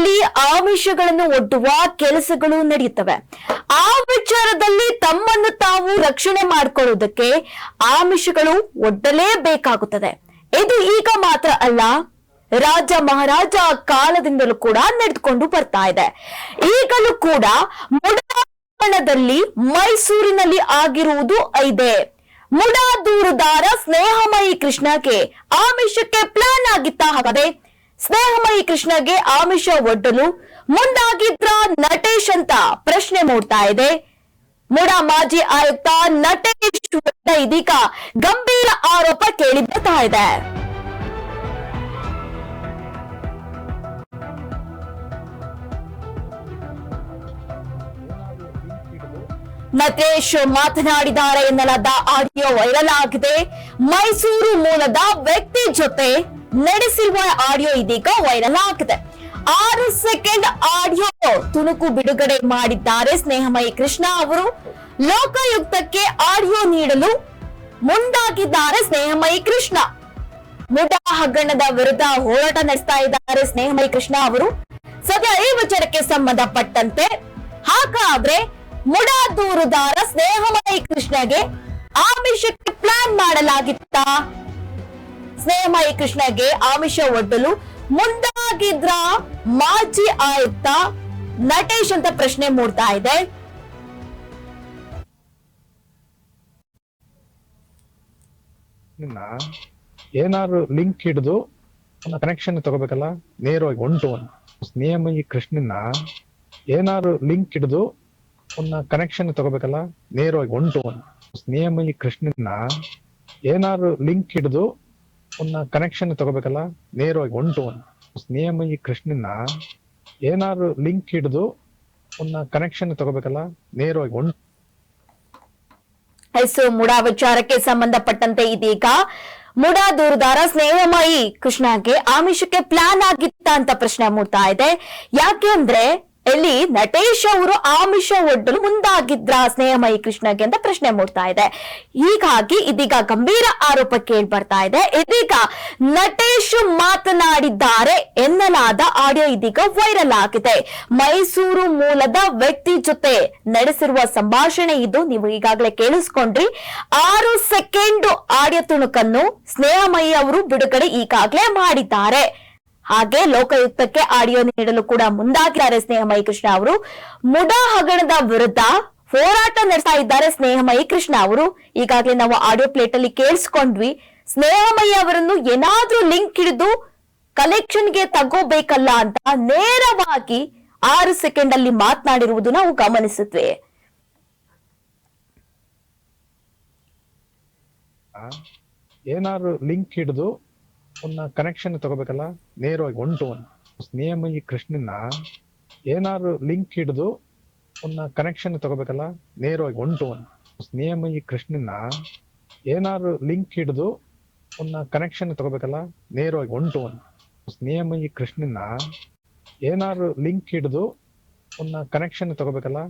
ಮೈಸೂರಿನಲ್ಲಿ ಆಮಿಷಗಳನ್ನು ಒಡ್ಡುವ ಕೆಲಸಗಳು ನಡೆಯುತ್ತವೆ. ಆ ವಿಚಾರದಲ್ಲಿ ತಮ್ಮನ್ನು ತಾವು ರಕ್ಷಣೆ ಮಾಡಿಕೊಳ್ಳುವುದಕ್ಕೆ ಆಮಿಷಗಳು ಒಡ್ಡಲೇಬೇಕಾಗುತ್ತದೆ. ಇದು ಈಗ ಮಾತ್ರ ಅಲ್ಲ, ರಾಜ ಮಹಾರಾಜ ಕಾಲದಿಂದಲೂ ಕೂಡ ನಡೆದುಕೊಂಡು ಬರ್ತಾ ಇದೆ. ಈಗಲೂ ಕೂಡ ಮುಡಾದಲ್ಲಿ ಮೈಸೂರಿನಲ್ಲಿ ಆಗಿರುವುದು ಇದೆ. ಮುಡಾ ದೂರುದಾರ ಸ್ನೇಹಮಯಿ ಕೃಷ್ಣಗೆ ಆಮಿಷಕ್ಕೆ ಪ್ಲಾನ್ ಆಗಿತ್ತ ಹಾಗಾದ್ರೆ ಸ್ನೇಹಮಯಿ ಕೃಷ್ಣಗೆ ಆಮಿಷ ಒಡ್ಡಲು ಮುಂದಾಗಿದ್ರ ನಟೇಶ್ ಅಂತ ಪ್ರಶ್ನೆ ಮೂಡ್ತಾ ಇದೆ. ಮುಡಾ ಮಾಜಿ ಆಯುಕ್ತ ನಟೇಶ್ ಇದೀಗ ಗಂಭೀರ ಆರೋಪ ಕೇಳಿ ಬರ್ತಾ ಇದೆ. ನಟೇಶ್ ಮಾತನಾಡಿದ್ದಾರೆ ಎನ್ನಲಾದ ಆಡಿಯೋ ವೈರಲ್ ಆಗಿದೆ. ಮೈಸೂರು ಮೂಲದ ವ್ಯಕ್ತಿ ಜೊತೆ ನಡೆಸಿರುವ ಆಡಿಯೋ ಇದೀಗ ವೈರಲ್ ಆಗಿದೆ. ಆರು ಸೆಕೆಂಡ್ ಆಡಿಯೋ ತುಣುಕು ಬಿಡುಗಡೆ ಮಾಡಿದ್ದಾರೆ ಸ್ನೇಹಮಯಿ ಕೃಷ್ಣ ಅವರು. ಲೋಕಾಯುಕ್ತಕ್ಕೆ ಆಡಿಯೋ ನೀಡಲು ಮುಂದಾಗಿದ್ದಾರೆ ಸ್ನೇಹಮಯಿ ಕೃಷ್ಣ. ಮುಡಾ ಹಗರಣದ ವಿರುದ್ಧ ಹೋರಾಟ ನಡೆಸ್ತಾ ಇದ್ದಾರೆ ಸ್ನೇಹಮಯಿ ಕೃಷ್ಣ ಅವರು. ಸದ್ಯ ಈ ವಿಚಾರಕ್ಕೆ ಸಂಬಂಧಪಟ್ಟಂತೆ ಹಾಗಾದ್ರೆ ಮುಡಾ ದೂರುದಾರ ಸ್ನೇಹಮಯಿ ಕೃಷ್ಣಗೆ ಆಮಿಷಕ್ಕೆ ಪ್ಲಾನ್ ಮಾಡಲಾಗಿತ್ತ? ಸ್ನೇಹಮಯಿ ಕೃಷ್ಣಗೆ ಆಮಿಷ ಒಡ್ಡಲು ಮುಂದಾಗಿದ್ರ ಮಾಜಿ ಆಯುಕ್ತ ನಟೇಶ್ ಅಂತ ಪ್ರಶ್ನೆ ಮೂಡ್ತಾ ಇದೆ. ಏನಾದ್ರು ಲಿಂಕ್ ಹಿಡಿದು ಕನೆಕ್ಷನ್ ತಗೋಬೇಕಲ್ಲ? ನೇರವಾಗಿ ಒನ್ ಟು ಒನ್. ಸ್ನೇಹಮಯಿ ಕೃಷ್ಣನ ಏನಾದ್ರು ಲಿಂಕ್ ಹಿಡಿದು ಒಂದು ಕನೆಕ್ಷನ್ ತಗೋಬೇಕಲ್ಲ? ನೇರವಾಗಿ ಒನ್ ಟು ಒನ್. ಸ್ನೇಹಮಯಿ ಕೃಷ್ಣನ ಏನಾದ್ರು ಲಿಂಕ್ ಹಿಡಿದು ಒಂದು ಕನೆಕ್ಷನ್ ತಗೋಬೇಕಲ್ಲ? ನೇರವಾಗಿ ಒನ್ ಟು ಒನ್ ಸ್ನೇಹಮಯಿ ಕೃಷ್ಣನ್ನ ಏನಾದ್ರು ಲಿಂಕ್ ಹಿಡಿದು ಒಂದು ಕನೆಕ್ಷನ್ ತಗೋಬೇಕಲ್ಲ? ನೇರವಾಗಿ ಒನ್ ಹೆಸರು ಮುಡಾ ವಿಚಾರಕ್ಕೆ ಸಂಬಂಧಪಟ್ಟಂತೆ ಇದೀಗ ಮುಡಾ ದೂರುದಾರ ಸ್ನೇಹಮಯಿ ಕೃಷ್ಣಗೆ ಆಮಿಷಕ್ಕೆ ಪ್ಲಾನ್ ಆಗಿತ್ತ ಅಂತ ಪ್ರಶ್ನೆ ಮೂಡ್ತಾ ಇದೆ. ಯಾಕೆ ಅಂದ್ರೆ ಇಲ್ಲಿ ನಟೇಶ್ ಅವರು ಆಮಿಷ ಒಡ್ಡಲು ಮುಂದಾಗಿದ್ರ ಸ್ನೇಹಮಯಿ ಕೃಷ್ಣಗೆ ಅಂತ ಪ್ರಶ್ನೆ ಮೂಡ್ತಾ ಇದೆ. ಹೀಗಾಗಿ ಇದೀಗ ಗಂಭೀರ ಆರೋಪ ಕೇಳಿ ಬರ್ತಾ ಇದೆ. ಇದೀಗ ನಟೇಶ್ ಮಾತನಾಡಿದ್ದಾರೆ ಎನ್ನಲಾದ ಆಡಿಯೋ ಇದೀಗ ವೈರಲ್ ಆಗಿದೆ. ಮೈಸೂರು ಮೂಲದ ವ್ಯಕ್ತಿ ಜೊತೆ ನಡೆಸಿರುವ ಸಂಭಾಷಣೆ ಇದು. ನೀವು ಈಗಾಗಲೇ ಕೇಳಿಸ್ಕೊಂಡ್ರಿ. ಆರು ಸೆಕೆಂಡ್ ಆಡಿಯೋ ತುಣುಕನ್ನು ಸ್ನೇಹಮಯಿ ಅವರು ಬಿಡುಗಡೆ ಈಗಾಗಲೇ ಮಾಡಿದ್ದಾರೆ. ಹಾಗೆ ಲೋಕಾಯುಕ್ತಕ್ಕೆ ಆಡಿಯೋ ನೀಡಲು ಕೂಡ ಮುಂದಾಗಿದ್ದಾರೆ ಸ್ನೇಹಮಯಿ ಕೃಷ್ಣ ಅವರು. ಮುಡಾ ಹಗರಣದ ವಿರುದ್ಧ ಹೋರಾಟ ನಡೆಸ್ತಾ ಇದ್ದಾರೆ ಸ್ನೇಹಮಯಿ ಕೃಷ್ಣ ಅವರು. ಈಗಾಗಲೇ ನಾವು ಆಡಿಯೋ ಪ್ಲೇಟ್ ಅಲ್ಲಿ ಕೇಳಿಸ್ಕೊಂಡ್ವಿ. ಸ್ನೇಹಮಯಿ ಅವರನ್ನು ಏನಾದ್ರೂ ಲಿಂಕ್ ಹಿಡಿದು ಕಲೆಕ್ಷನ್ಗೆ ತಗೋಬೇಕಲ್ಲ ಅಂತ ನೇರವಾಗಿ ಆರು ಸೆಕೆಂಡ್ ಅಲ್ಲಿ ಮಾತನಾಡಿರುವುದು ನಾವು ಗಮನಿಸಿದ್ವಿ. ಏನಾದ್ರು ಲಿಂಕ್ ಹಿಡಿದು ಒಂದು ಕನೆಕ್ಷನ್ ತಗೋಬೇಕಲ್ಲ? ನೇರವಾಗಿ ಒನ್ ಟು ಒನ್ ಸ್ನೇಹಮಯಿ ಕೃಷ್ಣನ್ನ ಏನಾದ್ರು ಲಿಂಕ್ ಹಿಡಿದು ಅವನ್ನ ಕನೆಕ್ಷನ್ ತಗೋಬೇಕಲ್ಲ? ನೇರವಾಗಿ ಒನ್ ಟು ಒನ್ ಸ್ನೇಹಮಯಿ ಕೃಷ್ಣನ್ನ ಏನಾದ್ರು ಲಿಂಕ್ ಹಿಡಿದು ಅವನ್ನ ಕನೆಕ್ಷನ್ ತಗೋಬೇಕಲ್ಲ? ನೇರವಾಗಿ ಒನ್ ಟು ಒನ್ ಸ್ನೇಹಮಯಿ ಕೃಷ್ಣನ್ನ ಏನಾದ್ರು ಲಿಂಕ್ ಹಿಡಿದು ಅವನ್ನ ಕನೆಕ್ಷನ್ ತಗೋಬೇಕಲ್ಲ?